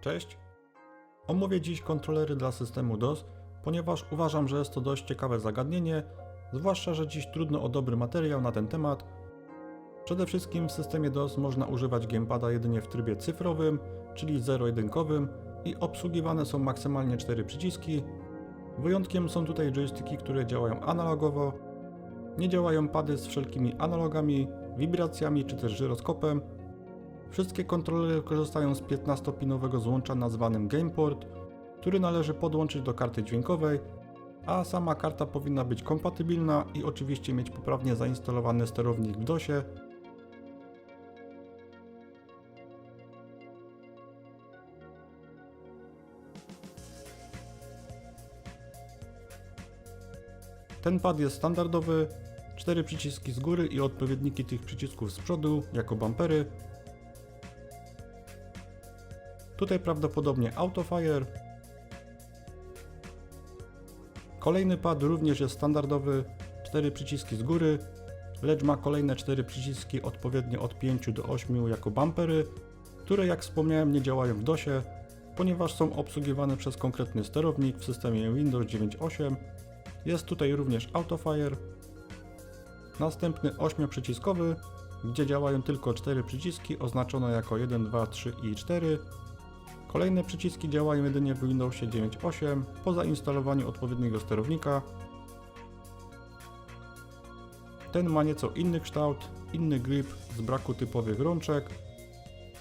Cześć. Omówię dziś kontrolery dla systemu DOS, ponieważ uważam, że jest to dość ciekawe zagadnienie, zwłaszcza, że dziś trudno o dobry materiał na ten temat. Przede wszystkim w systemie DOS można używać gamepada jedynie w trybie cyfrowym, czyli zero-jedynkowym i obsługiwane są maksymalnie 4 przyciski. Wyjątkiem są tutaj joysticki, które działają analogowo. Nie działają pady z wszelkimi analogami, wibracjami czy też żyroskopem, Wszystkie kontrolery korzystają z 15-pinowego złącza nazwanym GamePort, który należy podłączyć do karty dźwiękowej, a sama karta powinna być kompatybilna i oczywiście mieć poprawnie zainstalowany sterownik w DOSie. Ten pad jest standardowy, 4 przyciski z góry i odpowiedniki tych przycisków z przodu jako bumpery, Tutaj prawdopodobnie Autofire. Kolejny pad również jest standardowy, 4 przyciski z góry, lecz ma kolejne 4 przyciski odpowiednio od 5 do 8 jako bumpery, które jak wspomniałem nie działają w DOSie, ponieważ są obsługiwane przez konkretny sterownik w systemie Windows 9.8. Jest tutaj również Autofire. Następny 8-przyciskowy, gdzie działają tylko 4 przyciski oznaczone jako 1, 2, 3 i 4 Kolejne przyciski działają jedynie w Windowsie 9.8 po zainstalowaniu odpowiedniego sterownika. Ten ma nieco inny kształt, inny grip z braku typowych rączek,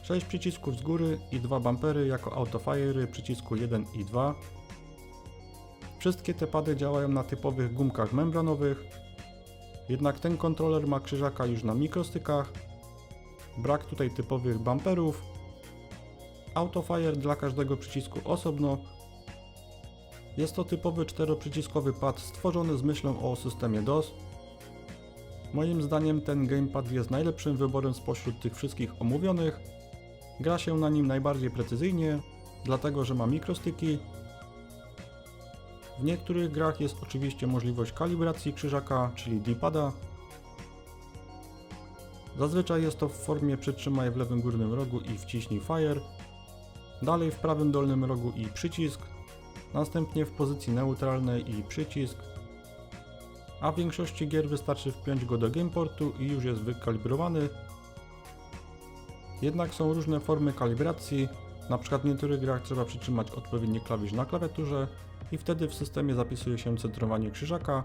6 przycisków z góry i 2 bumpery jako autofire przycisku 1 i 2. Wszystkie te pady działają na typowych gumkach membranowych, jednak ten kontroler ma krzyżaka już na mikrostykach, brak tutaj typowych bumperów Autofire dla każdego przycisku osobno. Jest to typowy czteroprzyciskowy pad stworzony z myślą o systemie DOS. Moim zdaniem ten gamepad jest najlepszym wyborem spośród tych wszystkich omówionych. Gra się na nim najbardziej precyzyjnie, dlatego że ma mikrostyki. W niektórych grach jest oczywiście możliwość kalibracji krzyżaka, czyli D-pada. Zazwyczaj jest to w formie przytrzymaj w lewym górnym rogu i wciśnij Fire, Dalej w prawym dolnym rogu i przycisk, następnie w pozycji neutralnej i przycisk, a w większości gier wystarczy wpiąć go do gameportu i już jest wykalibrowany. Jednak są różne formy kalibracji, na przykład w niektórych grach trzeba przytrzymać odpowiedni klawisz na klawiaturze i wtedy w systemie zapisuje się centrowanie krzyżaka,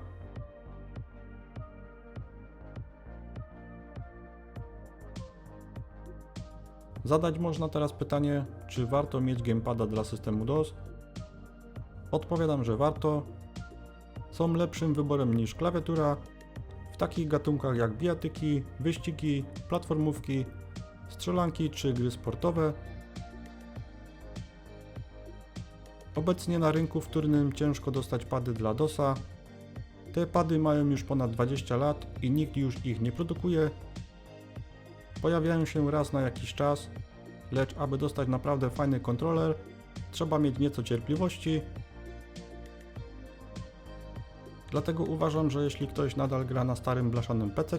Zadać można teraz pytanie, czy warto mieć gamepada dla systemu DOS? Odpowiadam, że warto. Są lepszym wyborem niż klawiatura w takich gatunkach jak bijatyki, wyścigi, platformówki, strzelanki czy gry sportowe. Obecnie na rynku wtórnym ciężko dostać pady dla DOSa. Te pady mają już ponad 20 lat i nikt już ich nie produkuje, Pojawiają się raz na jakiś czas, lecz aby dostać naprawdę fajny kontroler, trzeba mieć nieco cierpliwości. Dlatego uważam, że jeśli ktoś nadal gra na starym blaszanym PC,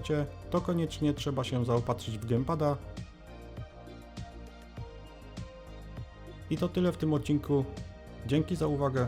to koniecznie trzeba się zaopatrzyć w gamepada. I to tyle w tym odcinku. Dzięki za uwagę.